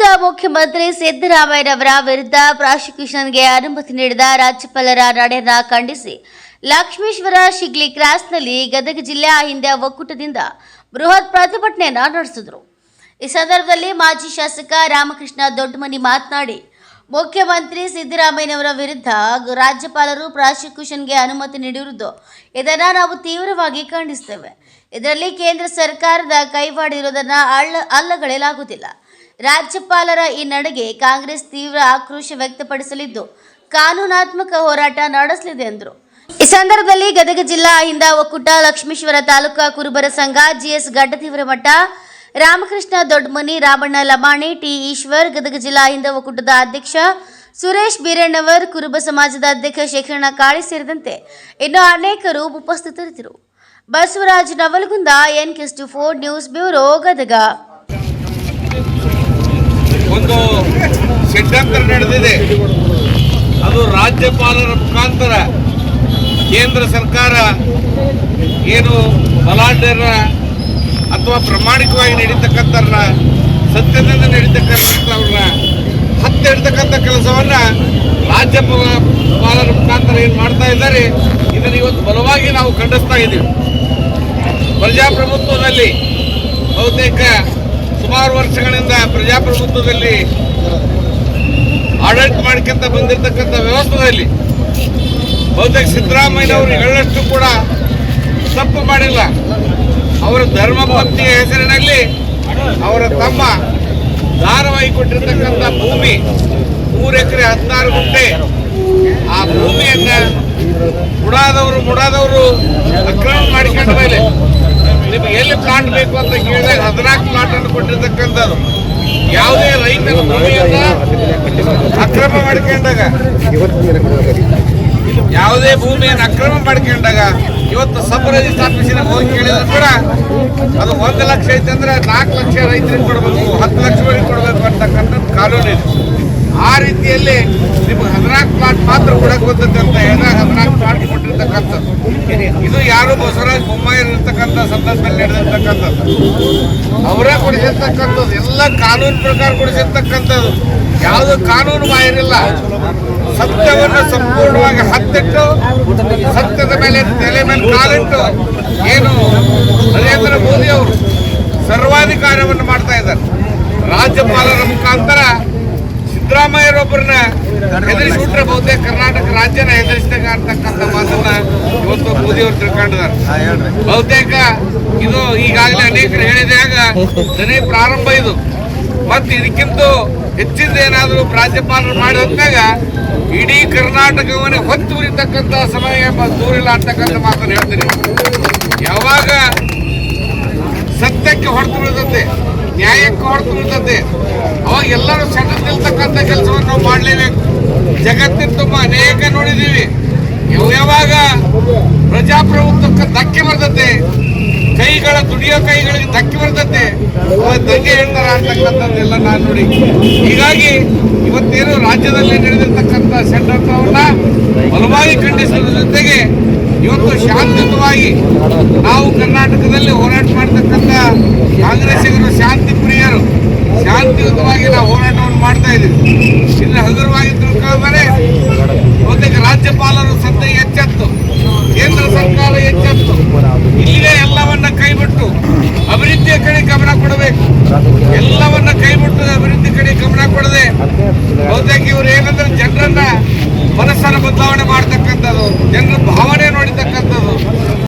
ರಾಜ್ಯದ ಮುಖ್ಯಮಂತ್ರಿ ಸಿದ್ದರಾಮಯ್ಯನವರ ವಿರುದ್ಧ ಪ್ರಾಸಿಕ್ಯೂಷನ್ಗೆ ಅನುಮತಿ ನೀಡಿದ ರಾಜ್ಯಪಾಲರ ನಡೆನ ಖಂಡಿಸಿ ಲಕ್ಷ್ಮೇಶ್ವರ ಶಿಗ್ಲಿ ಕ್ರಾಸ್ನಲ್ಲಿ ಗದಗ ಜಿಲ್ಲೆ ಹಿಂದೆ ಒಕ್ಕೂಟದಿಂದ ಬೃಹತ್ ಪ್ರತಿಭಟನೆಯನ್ನು ನಡೆಸಿದರು. ಈ ಸಂದರ್ಭದಲ್ಲಿ ಮಾಜಿ ಶಾಸಕ ರಾಮಕೃಷ್ಣ ದೊಡ್ಡಮನಿ ಮಾತನಾಡಿ, ಮುಖ್ಯಮಂತ್ರಿ ಸಿದ್ದರಾಮಯ್ಯನವರ ವಿರುದ್ಧ ರಾಜ್ಯಪಾಲರು ಪ್ರಾಸಿಕ್ಯೂಷನ್ಗೆ ಅನುಮತಿ ನೀಡಿರುವುದು ಇದನ್ನು ನಾವು ತೀವ್ರವಾಗಿ ಖಂಡಿಸ್ತೇವೆ. ಇದರಲ್ಲಿ ಕೇಂದ್ರ ಸರ್ಕಾರದ ಕೈವಾಡಿರುವುದನ್ನು ಅಳ್ಳ ಅಲ್ಲ ಅಲ್ಲಗಳೆಯಲಾಗುವುದಿಲ್ಲ ರಾಜ್ಯಪಾಲರ ಈ ನಡೆಗೆ ಕಾಂಗ್ರೆಸ್ ತೀವ್ರ ಆಕ್ರೋಶ ವ್ಯಕ್ತಪಡಿಸಲಿದ್ದು, ಕಾನೂನಾತ್ಮಕ ಹೋರಾಟ ನಡೆಸಲಿದೆ ಎಂದರು. ಈ ಸಂದರ್ಭದಲ್ಲಿ ಗದಗ ಜಿಲ್ಲಾ ಹಿಂದ ಒಕ್ಕೂಟ ಲಕ್ಷ್ಮೇಶ್ವರ ತಾಲೂಕಾ ಕುರುಬರ ಸಂಘ G S Math Ramakrishna Doddamani, Ramanna Lamani, T Eshwar, Gadag ಜಿಲ್ಲಾ ಹಿಂದ ಒಕ್ಕೂಟದ ಅಧ್ಯಕ್ಷ ಸುರೇಶ್ ಬೀರಣ್ಣವರ್, ಕುರುಬ ಸಮಾಜದ ಅಧ್ಯಕ್ಷ ಶೇಖರಣ ಕಾಳಿ ಸೇರಿದಂತೆ ಇನ್ನು ಅನೇಕರು ಉಪಸ್ಥಿತರಿದ್ದರು. Basavaraj Navalagunda, N four news bureau, Gadag. ಒಂದು ಷಡ್ಯಂತ್ರ ನಡೆದಿದೆ. ಅದು ರಾಜ್ಯಪಾಲರ ಮುಖಾಂತರ ಕೇಂದ್ರ ಸರ್ಕಾರ ಏನು ಬಲಾಢ್ಯರ ಅಥವಾ ಪ್ರಾಮಾಣಿಕವಾಗಿ ನಡೀತಕ್ಕಂಥವ್ರನ್ನ, ಸತ್ಯದಿಂದ ನಡೀತಕ್ಕಂಥವ್ರನ್ನ ಹತ್ತಿಡ್ತಕ್ಕಂಥ ಕೆಲಸವನ್ನು ರಾಜ್ಯಪಾಲರ ಮುಖಾಂತರ ಏನು ಮಾಡ್ತಾ ಇದ್ದಾರೆ, ಇದನ್ನು ಇವತ್ತು ಬಲವಾಗಿ ನಾವು ಖಂಡಿಸ್ತಾ ಇದ್ದೀವಿ. ಪ್ರಜಾಪ್ರಭುತ್ವದಲ್ಲಿ ಬಹುತೇಕ ಸುಮಾರು ವರ್ಷಗಳಿಂದ ಪ್ರಜಾಪ್ರಭುತ್ವದಲ್ಲಿ ಆಡಳಿತ ಮಾಡ್ಕೊಂತ ಬಂದಿರತಕ್ಕಂಥ ವ್ಯವಸ್ಥೆಯಲ್ಲಿ ಬಹುತೇಕ ಸಿದ್ದರಾಮಯ್ಯನವರು ಹೇಳಷ್ಟು ಕೂಡ ತಪ್ಪು ಮಾಡಿಲ್ಲ. ಅವರ ಧರ್ಮ ಪತ್ನಿಯ ಹೆಸರಿನಲ್ಲಿ ಅವರ ತಮ್ಮ ದಾರವಾಗಿ ಕೊಟ್ಟಿರ್ತಕ್ಕಂಥ ಭೂಮಿ, ಮೂರು ಎಕರೆ ಹದಿನಾರು ಗುಂಟೆ. ಆ ಭೂಮಿಯನ್ನ ಮುಡಾದವರು ಮುಡಾದವರು ಅಕ್ರಮ ಮಾಡಿಕೊಂಡ ಮೇಲೆ ನಿಮಗೆ ಎಲ್ಲಿ ಪ್ಲಾಟ್ ಬೇಕು ಅಂತ ಕೇಳಿದಾಗ ಹದಿನಾಲ್ಕು ಪ್ಲಾಟ್ ಅನ್ನು ಕೊಟ್ಟಿರ್ತಕ್ಕಂಥದ್ದು. ಯಾವುದೇ ರೈತನ ಭೂಮಿಯನ್ನ ಅಕ್ರಮ ಮಾಡ್ಕೊಂಡಾಗ. ಯಾವುದೇ ಭೂಮಿಯನ್ನು ಅಕ್ರಮ ಮಾಡ್ಕೊಂಡಾಗ ಇವತ್ತು ಸಬ್ ರಿಜಿಸ್ಟರ್ ಹೋಗಿ ಕೇಳಿದ್ರು ಕೂಡ ಅದು ಒಂದು ಲಕ್ಷ ಐತೆ ಅಂದ್ರೆ ನಾಲ್ಕು ಲಕ್ಷ ರೈತರಿಗೆ ಕೊಡಬೇಕು, ಹತ್ತು ಲಕ್ಷವರೆಗೆ ಕೊಡಬೇಕು ಅಂತಕ್ಕಂಥದ್ದು ಕಾನೂನು ಇದೆ. ಆ ರೀತಿಯಲ್ಲಿ ನಿಮ್ಗೆ ಹದಿನಾಲ್ಕು ಪ್ಲಾಟ್ ಮಾತ್ರ ಕೊಡಕ್ಕೆ ಬಂದದ್ದು ಅಂತ ಹೇಳಿದಾಗ ಹದಿನಾಲ್ಕು ಪ್ಲಾಟ್ ಕೊಟ್ಟಿರ್ತಕ್ಕಂಥದ್ದು ಇದು ಯಾರು ಬಸವರಾಜ ಬೊಮ್ಮಾಯಿ ಇರ್ತಕ್ಕಂಥ ಸಂದರ್ಭದಲ್ಲಿ ನಡೆದಿರ್ತಕ್ಕಂಥದ್ದು? ಅವರೇ ಕೊಡಿಸಿರ್ತಕ್ಕಂಥದ್ದು. ಎಲ್ಲ ಕಾನೂನು ಪ್ರಕಾರ ಕೊಡಿಸಿರ್ತಕ್ಕಂಥದ್ದು. ಯಾವುದು ಕಾನೂನು ಬಾಹಿರಿಲ್ಲ. ಸತ್ಯವನ್ನು ಸಂಪೂರ್ಣವಾಗಿ ಹತ್ತಿಟ್ಟು, ಸತ್ಯದ ಮೇಲೆ ತಲೆ ಮೇಲೆ ಕಾಲಿಟ್ಟು ಏನು ನರೇಂದ್ರ ಮೋದಿ ಅವರು ಸರ್ವಾಧಿಕಾರವನ್ನು ಮಾಡ್ತಾ ಇದ್ದಾರೆ. ರಾಜ್ಯಪಾಲರ ಮುಖಾಂತರ ಸಿದ್ದರಾಮಯ್ಯರೊಬ್ಬರನ್ನ ಹೆದರಿಸಿಬಿಟ್ರೆ ಬಹುತೇಕ ಕರ್ನಾಟಕ ರಾಜ್ಯನ ಹೆದರಿಸಿದಾಗ ಬಹುತೇಕ ಇದು ಈಗಾಗಲೇ ಅನೇಕರು ಹೇಳಿದಾಗ ದನೇ ಪ್ರಾರಂಭ ಇದು. ಮತ್ತೆ ಇದಕ್ಕಿಂತ ಹೆಚ್ಚಿಂದ ಏನಾದರೂ ರಾಜ್ಯಪಾಲರು ಮಾಡಿ ಹೊತ್ತಾಗ ಇಡೀ ಕರ್ನಾಟಕವನ್ನೇ ಹೊತ್ತು ಉರಿತಕ್ಕಂಥ ಸಮಯ ಎಂಬ ದೂರಿಲ್ಲ ಅಂತಕ್ಕಂಥ ಮಾತನ್ನು ಹೇಳ್ತೀನಿ. ಯಾವಾಗ ಸತ್ಯಕ್ಕೆ ಹೊರತು ಬೀಳ್ತದೆ ನ್ಯಾಯಕ್ಕೆ ಹೊರತು ಬೀಳ್ತದೆ ಅವಾಗ ಎಲ್ಲರೂ ಸಣ್ಣ ನಿಲ್ತಕ್ಕಂಥ ಕೆಲಸವನ್ನು ನಾವು ಮಾಡಲೇಬೇಕು. ಜಗತ್ತಿನ ತುಂಬ ಅನೇಕ ನೋಡಿದ್ದೀವಿ ಯಾವ- ಯಾವಾಗ ಧಕ್ಕೆ ಬರ್ತದೆ ಕೈಗಳ ದುಡಿಯೋ ಕೈಗಳಿಗೆ ಧಕ್ಕೆ ಬರ್ತದೆ ದಂಗೆ ಹೇಳ್ತಾರ ಅಂತಕ್ಕಂಥದ್ದೆಲ್ಲ ನಾನು ನೋಡಿ. ಹೀಗಾಗಿ ಇವತ್ತೇನು ರಾಜ್ಯದಲ್ಲಿ ನಡೆದಿರ್ತಕ್ಕಂಥ ಷಡ್ಯಂತ್ರವನ್ನ ಬಲವಾಗಿ ಖಂಡಿಸುವುದರ ಜೊತೆಗೆ ಇವತ್ತು ಶಾಂತಿಯುತವಾಗಿ ನಾವು ಕರ್ನಾಟಕದಲ್ಲಿ ಹೋರಾಟ ಮಾಡ್ತಕ್ಕಂಥ ಕಾಂಗ್ರೆಸ್ಸಿಗರು, ಶಾಂತಿ ಪ್ರಿಯರು, ಶಾಂತಿಯುತವಾಗಿ ನಾವು ಹೋರಾಟವನ್ನು ಮಾಡ್ತಾ ಇದ್ದೀವಿ. ಇನ್ನು ಹಗುರವಾಗಿ ತಿಳ್ಕೊಂಡ್ರೆ ಬಹುತೇಕ ರಾಜ್ಯಪಾಲರು ಸದ್ಯ ಎಚ್ಚೆತ್ತು ಆಗ್ತದೆ ಬಹುತೇಕ ಇವ್ರು ಏನಂದ್ರೆ ಜನರನ್ನ ಮನಸ್ಸನ್ನು ಬದಲಾವಣೆ ಮಾಡ್ತಕ್ಕಂಥದ್ದು. ಜನರ ಭಾವನೆ